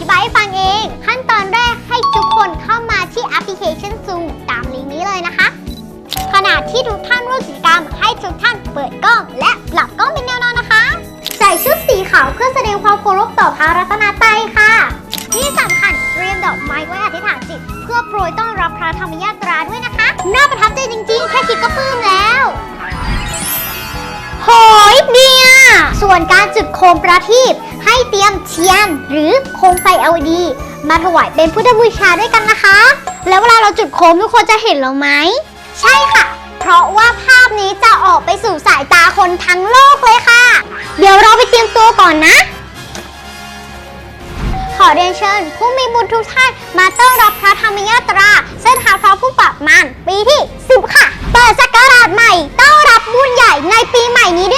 ธิบายให้ฟังเอง ขั้นตอนแรกให้ทุกคนเข้ามาที่แอปพลิเคชัน Zoom ตามลิงก์นี้เลยนะคะ ขณะที่ทุกท่านร่วมกิจกรรม ให้ทุกท่านเปิดกล้อง และปรับกล้องเป็นแนวนอนนะคะ ใส่ชุดสีขาวเพื่อแสดงความเคารพต่อพระรัตนตรัยค่ะ ที่สำคัญเตรียมดอกไม้ไว้อธิษฐานจิต เพื่อโปรยต้อนรับพระธรรมยาตราด้วยนะคะ น่าประทับใจจริงๆ แค่คิดก็ปลื้มแล้วโหยเดียส่วนการจุดโคมประทีปให้เตรียมเทียนหรือโค อวดี มาถวายเป็นพุทธบูชาด้วยกันนะคะ แล้วเวลาเราจุดโคมทุกคนจะเห็นเราไหม ใช่ค่ะ เพราะว่าภาพนี้จะออกไปสู่สายตาคนทั้งโลกเลยค่ะ เดี๋ยวเราไปเตรียมตัวก่อนนะ ขอเรียนเชิญ ผู้มีบุญทุกท่านมาต้อนรับพระธรรมยาตรา เส้นทางพระผู้ปรับมานปีที่ 10 ค่ะ เปิดสักการะใหม่ต้อนรับบุญใหญ่ในปีใหม่นี้ด้วย